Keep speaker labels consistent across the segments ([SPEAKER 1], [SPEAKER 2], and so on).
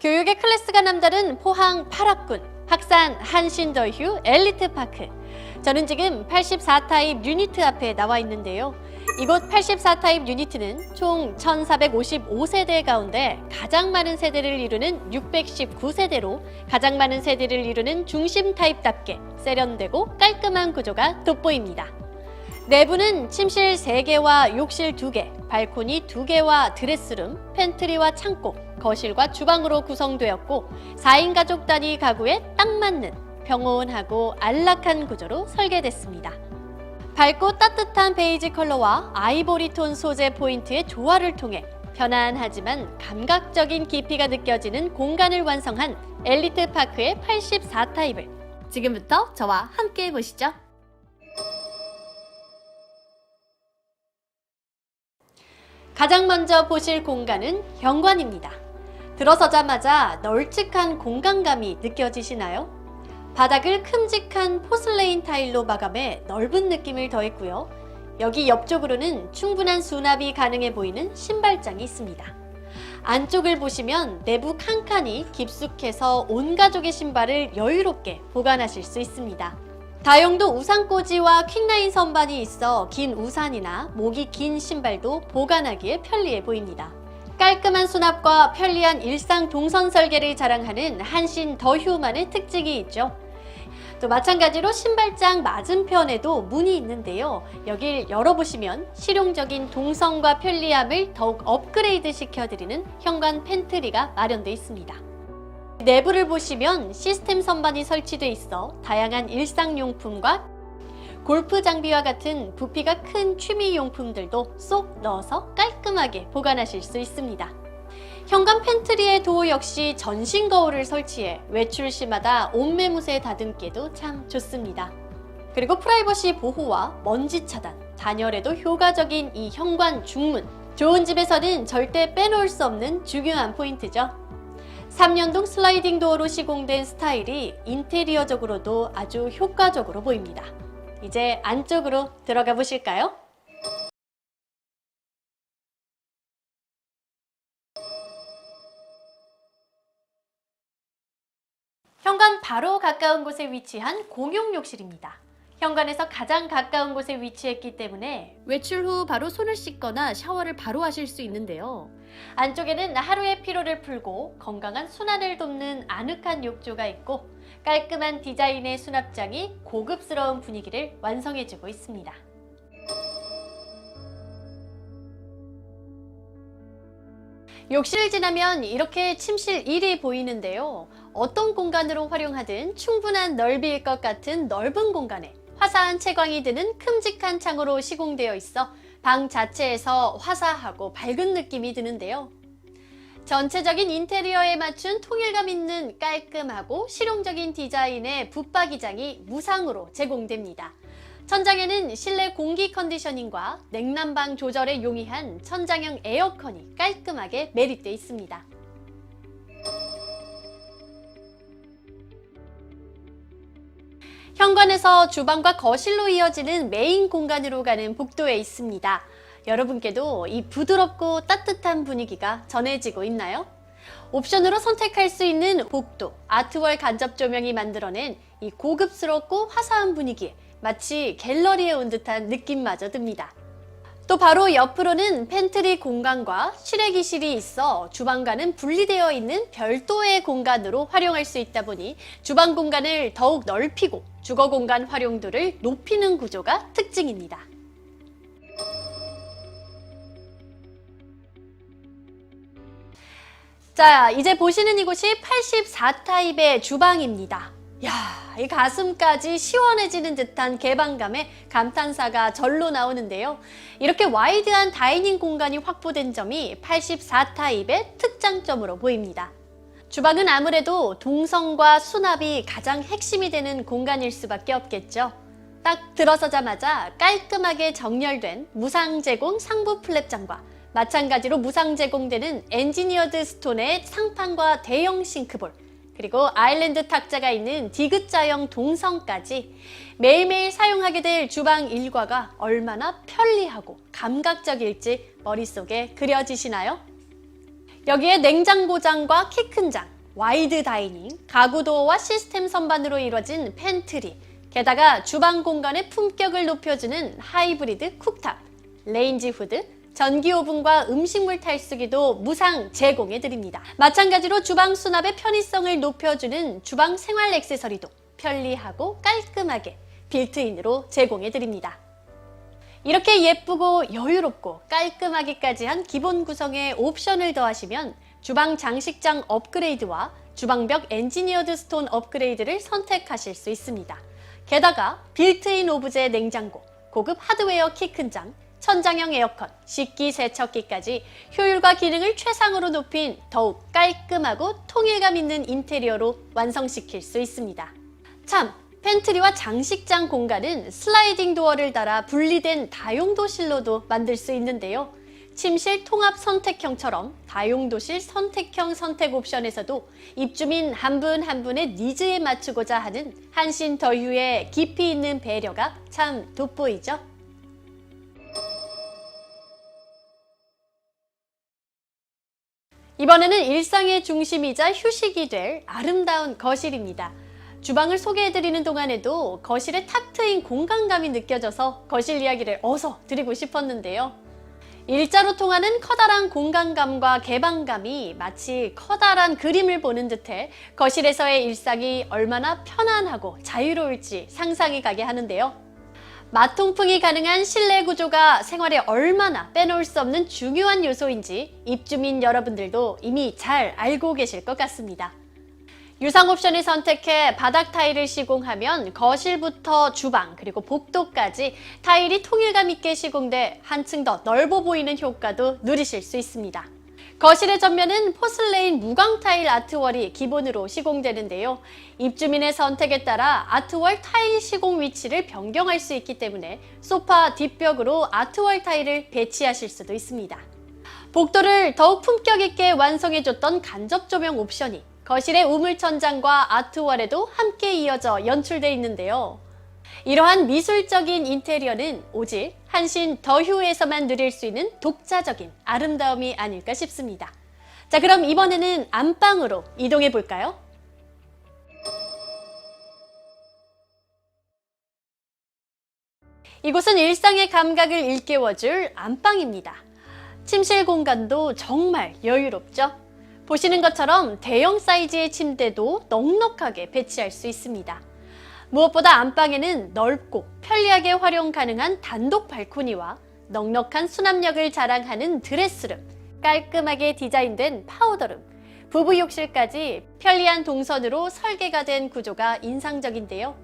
[SPEAKER 1] 교육의 클래스가 남다른 포항 8학군 학산 한신더휴 엘리트파크. 저는 지금 84타입 유니트 앞에 나와 있는데요. 이곳 84타입 유니트는 총 1455세대 가운데 가장 많은 세대를 이루는 619세대로 가장 많은 세대를 이루는 중심 타입답게 세련되고 깔끔한 구조가 돋보입니다. 내부는 침실 3개와 욕실 2개, 발코니 2개와 드레스룸, 팬트리와 창고, 거실과 주방으로 구성되었고 4인 가족 단위 가구에 딱 맞는 평온하고 안락한 구조로 설계됐습니다. 밝고 따뜻한 베이지 컬러와 아이보리 톤 소재 포인트의 조화를 통해 편안하지만 감각적인 깊이가 느껴지는 공간을 완성한 엘리트 파크의 84타입을 지금부터 저와 함께 해보시죠. 가장 먼저 보실 공간은 현관입니다. 들어서자마자 널찍한 공간감이 느껴지시나요? 바닥을 큼직한 포슬레인 타일로 마감해 넓은 느낌을 더했고요. 여기 옆쪽으로는 충분한 수납이 가능해 보이는 신발장이 있습니다. 안쪽을 보시면 내부 칸칸이 깊숙해서 온 가족의 신발을 여유롭게 보관하실 수 있습니다. 다용도 우산꽂이와 퀵라인 선반이 있어 긴 우산이나 목이 긴 신발도 보관하기에 편리해 보입니다. 깔끔한 수납과 편리한 일상 동선 설계를 자랑하는 한신 더 휴만의 특징이 있죠. 또 마찬가지로 신발장 맞은편에도 문이 있는데요. 여길 열어보시면 실용적인 동선과 편리함을 더욱 업그레이드 시켜드리는 현관 팬트리가 마련되어 있습니다. 내부를 보시면 시스템 선반이 설치돼 있어 다양한 일상용품과 골프 장비와 같은 부피가 큰 취미 용품들도 쏙 넣어서 깔끔하게 보관하실 수 있습니다. 현관 팬트리의 도어 역시 전신 거울을 설치해 외출 시마다 옷매무새 다듬기에도 참 좋습니다. 그리고 프라이버시 보호와 먼지 차단, 단열에도 효과적인 이 현관 중문. 좋은 집에서는 절대 빼놓을 수 없는 중요한 포인트죠. 3년동 슬라이딩 도어로 시공된 스타일이 인테리어적으로도 아주 효과적으로 보입니다. 이제 안쪽으로 들어가 보실까요? 현관 바로 가까운 곳에 위치한 공용 욕실입니다. 현관에서 가장 가까운 곳에 위치했기 때문에 외출 후 바로 손을 씻거나 샤워를 바로 하실 수 있는데요. 안쪽에는 하루의 피로를 풀고 건강한 순환을 돕는 아늑한 욕조가 있고 깔끔한 디자인의 수납장이 고급스러운 분위기를 완성해주고 있습니다. 욕실을 지나면 이렇게 침실 1이 보이는데요. 어떤 공간으로 활용하든 충분한 넓이일 것 같은 넓은 공간에 화사한 채광이 드는 큼직한 창으로 시공되어 있어 방 자체에서 화사하고 밝은 느낌이 드는데요. 전체적인 인테리어에 맞춘 통일감 있는 깔끔하고 실용적인 디자인의 붙박이장이 무상으로 제공됩니다. 천장에는 실내 공기 컨디셔닝과 냉난방 조절에 용이한 천장형 에어컨이 깔끔하게 매립되어 있습니다. 현관에서 주방과 거실로 이어지는 메인 공간으로 가는 복도에 있습니다. 여러분께도 이 부드럽고 따뜻한 분위기가 전해지고 있나요? 옵션으로 선택할 수 있는 복도, 아트월 간접 조명이 만들어낸 이 고급스럽고 화사한 분위기에 마치 갤러리에 온 듯한 느낌마저 듭니다. 또 바로 옆으로는 팬트리 공간과 실외기실이 있어 주방과는 분리되어 있는 별도의 공간으로 활용할 수 있다 보니 주방 공간을 더욱 넓히고 주거 공간 활용도를 높이는 구조가 특징입니다. 자, 이제 보시는 이곳이 84타입의 주방입니다. 야, 이 가슴까지 시원해지는 듯한 개방감에 감탄사가 절로 나오는데요. 이렇게 와이드한 다이닝 공간이 확보된 점이 84타입의 특장점으로 보입니다. 주방은 아무래도 동선과 수납이 가장 핵심이 되는 공간일 수밖에 없겠죠. 딱 들어서자마자 깔끔하게 정렬된 무상 제공 상부 플랩장과 마찬가지로 무상 제공되는 엔지니어드 스톤의 상판과 대형 싱크볼, 그리고 아일랜드 탁자가 있는 디귿자형 동선까지 매일매일 사용하게 될 주방 일과가 얼마나 편리하고 감각적일지 머릿속에 그려지시나요? 여기에 냉장고장과 키 큰 장, 와이드 다이닝, 가구 도어와 시스템 선반으로 이루어진 팬트리, 게다가 주방 공간의 품격을 높여주는 하이브리드 쿡탑, 레인지 후드, 전기 오븐과 음식물 탈수기도 무상 제공해 드립니다. 마찬가지로 주방 수납의 편의성을 높여주는 주방 생활 액세서리도 편리하고 깔끔하게 빌트인으로 제공해 드립니다. 이렇게 예쁘고 여유롭고 깔끔하기까지 한 기본 구성에 옵션을 더하시면 주방 장식장 업그레이드와 주방벽 엔지니어드 스톤 업그레이드를 선택하실 수 있습니다. 게다가 빌트인 오브제 냉장고, 고급 하드웨어 키 큰 장, 천장형 에어컨, 식기 세척기까지 효율과 기능을 최상으로 높인 더욱 깔끔하고 통일감 있는 인테리어로 완성시킬 수 있습니다. 참, 팬트리와 장식장 공간은 슬라이딩 도어를 달아 분리된 다용도실로도 만들 수 있는데요. 침실 통합 선택형처럼 다용도실 선택형 선택 옵션에서도 입주민 한 분한 분의 니즈에 맞추고자 하는 한신 더휴의 깊이 있는 배려가 참 돋보이죠? 이번에는 일상의 중심이자 휴식이 될 아름다운 거실입니다. 주방을 소개해드리는 동안에도 거실에 탁 트인 공간감이 느껴져서 거실 이야기를 어서 드리고 싶었는데요. 일자로 통하는 커다란 공간감과 개방감이 마치 커다란 그림을 보는 듯해 거실에서의 일상이 얼마나 편안하고 자유로울지 상상이 가게 하는데요. 마통풍이 가능한 실내 구조가 생활에 얼마나 빼놓을 수 없는 중요한 요소인지 입주민 여러분들도 이미 잘 알고 계실 것 같습니다. 유상 옵션을 선택해 바닥 타일을 시공하면 거실부터 주방 그리고 복도까지 타일이 통일감 있게 시공돼 한층 더 넓어 보이는 효과도 누리실 수 있습니다. 거실의 전면은 포슬레인 무광 타일 아트월이 기본으로 시공되는데요. 입주민의 선택에 따라 아트월 타일 시공 위치를 변경할 수 있기 때문에 소파 뒷벽으로 아트월 타일을 배치하실 수도 있습니다. 복도를 더욱 품격 있게 완성해줬던 간접 조명 옵션이 거실의 우물 천장과 아트월에도 함께 이어져 연출돼 있는데요. 이러한 미술적인 인테리어는 오직 한신 더휴에서만 누릴 수 있는 독자적인 아름다움이 아닐까 싶습니다. 자, 그럼 이번에는 안방으로 이동해 볼까요? 이곳은 일상의 감각을 일깨워줄 안방입니다. 침실 공간도 정말 여유롭죠? 보시는 것처럼 대형 사이즈의 침대도 넉넉하게 배치할 수 있습니다. 무엇보다 안방에는 넓고 편리하게 활용 가능한 단독 발코니와 넉넉한 수납력을 자랑하는 드레스룸, 깔끔하게 디자인된 파우더룸, 부부 욕실까지 편리한 동선으로 설계가 된 구조가 인상적인데요.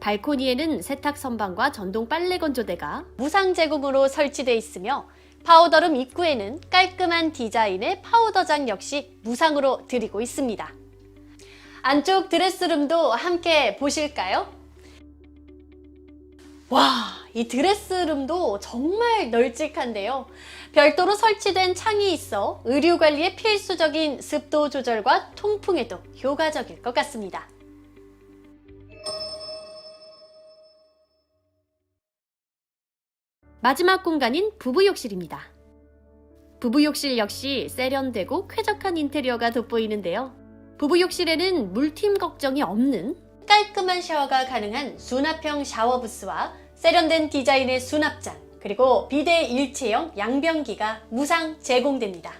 [SPEAKER 1] 발코니에는 세탁 선반과 전동 빨래 건조대가 무상 제공으로 설치돼 있으며 파우더룸 입구에는 깔끔한 디자인의 파우더장 역시 무상으로 드리고 있습니다. 안쪽 드레스룸도 함께 보실까요? 와, 이 드레스룸도 정말 널찍한데요. 별도로 설치된 창이 있어 의류 관리에 필수적인 습도 조절과 통풍에도 효과적일 것 같습니다. 마지막 공간인 부부 욕실입니다. 부부 욕실 역시 세련되고 쾌적한 인테리어가 돋보이는데요. 부부 욕실에는 물팀 걱정이 없는 깔끔한 샤워가 가능한 수납형 샤워 부스와 세련된 디자인의 수납장, 그리고 비대 일체형 양변기가 무상 제공됩니다.